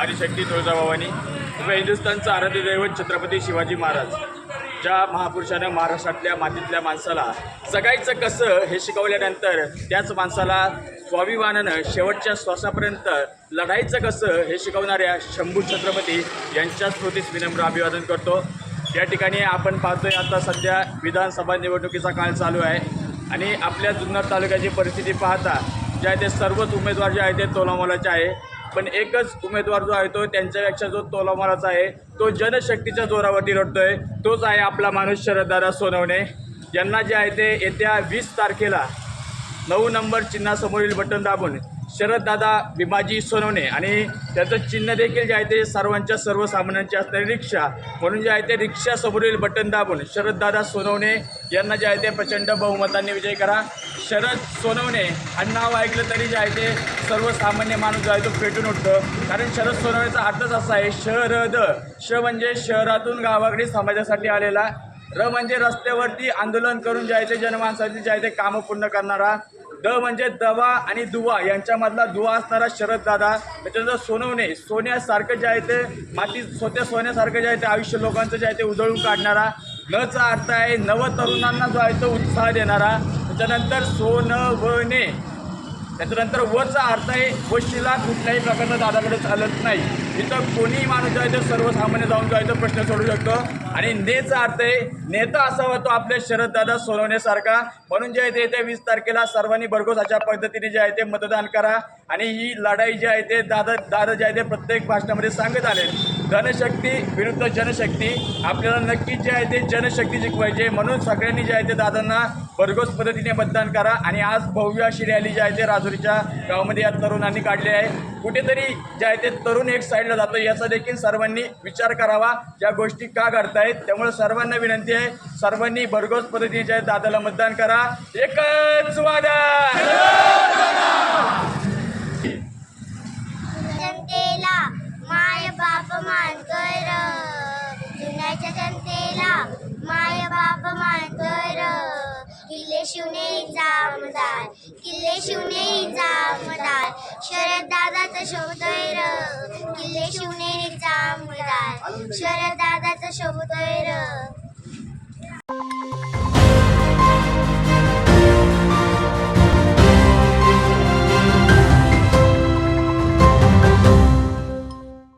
आदिशक्ती तुळजाभवानी किंवा हिंदुस्थानचं आराध्य दैवत छत्रपती शिवाजी महाराज ज्या महापुरुषानं महाराष्ट्रातल्या मातीतल्या माणसाला जगायचं कसं हे शिकवल्यानंतर त्याच माणसाला स्वाभिमानानं शेवटच्या श्वासापर्यंत लढायचं कसं हे शिकवणाऱ्या शंभू छत्रपती यांच्या स्मृतीस विनम्र अभिवादन करतो. या ठिकाणी आपण पाहतोय आता सध्या विधानसभा निवडणुकीचा काळ चालू आहे आणि आपल्या जुन्नर तालुक्याची परिस्थिती पाहता जे आहे ते सर्वच उमेदवार जे आहे ते तोलामोलाचे आहे. पण एकच उमेदवार जो आहे तो त्यांच्यापेक्षा जो तोलामाराचा आहे तो जनशक्तीच्या जोरावरती लढतोय. तोच आहे आपला माणूस शरददादा सोनवणे. यांना जे आहे ते येत्या वीस तारखेला नऊ नंबर चिन्हासमोरील बटन दाबून शरददादा भीमाजी सोनवणे आणि त्याचं चिन्ह देखील जे आहे ते सर्वांच्या सर्वसामान्यांची असणारी रिक्षा. म्हणून जे आहे ते रिक्षासमोरील बटन दाबून शरददादा सोनवणे यांना जे आहे ते प्रचंड बहुमतांनी विजय करा. शरद सोनवणे आणि नाव ऐकलं तरी जे आहे ते सर्वसामान्य माणूस जो आहे तो पेटून उठतो. कारण शरद सोनवणेचा अर्थच असा आहे शरद. श म्हणजे शहरातून गावाकडे समाजासाठी आलेला. र म्हणजे रस्त्यावरती आंदोलन करून जे आहे ते जनमानसाची जे आहे ते कामं पूर्ण करणारा. द म्हणजे दवा आणि दुवा यांच्यामधला दुवा असणारा शरद दादा त्याच्यानंतर सोनवणे सोन्यासारखं जे आहे ते माती स्वतः सोन्यासारखं जे आहे ते आयुष्य लोकांचं जे आहे ते उधळून काढणारा नचा अर्थ आहे नव तरुणांना जो आहे तो उत्साह देणारा त्याच्यानंतर सोनवणे. त्याच्यानंतर वचा अर्थ आहे वशीला कुठल्याही प्रकारचं दादाकडे चालत नाही. इथं कोणीही माणूस जो आहे तो सर्वसामान्य जाऊन जो आहे तो प्रश्न सोडू शकतो. आणि नेचा अर्थ आहे नेता असावा तो आपल्या शरददादा सोनवण्यासारखा म्हणून जे आहे ते येत्या वीस तारखेला सर्वांनी भरघोस अशा पद्धतीने जे आहे ते मतदान करा. आणि ही लढाई जी आहे ते दादा दादा जे आहे ते प्रत्येक भाषणामध्ये सांगत आले धनशक्ती विरुद्ध जनशक्ती. आपल्याला नक्कीच जे आहे ते जनशक्ती जिंकवायची. म्हणून सगळ्यांनी जे आहे ते दादांना भरघोस पद्धतीने मतदान करा. आणि आज भव्य अशी रॅली जी आहे ते राजुरीच्या गावामध्ये या तरुणांनी काढली आहे. कुठेतरी जे आहे ते तरुण एक साईडला जातो याचा देखील सर्वांनी विचार करावा. या गोष्टी का घडतायत त्यामुळे सर्वांना विनंती आहे. सर्वांनी भरघोस पद्धतीने जे आहे दादाला मतदान करा. एकच वादा! किल्ले शिवणे जामदार किल्ले शिवणे जामदार. शरद दादाचं शोधतोय र किल्ले शिवणे जामदार. शरद दादाचं शोधतोय र.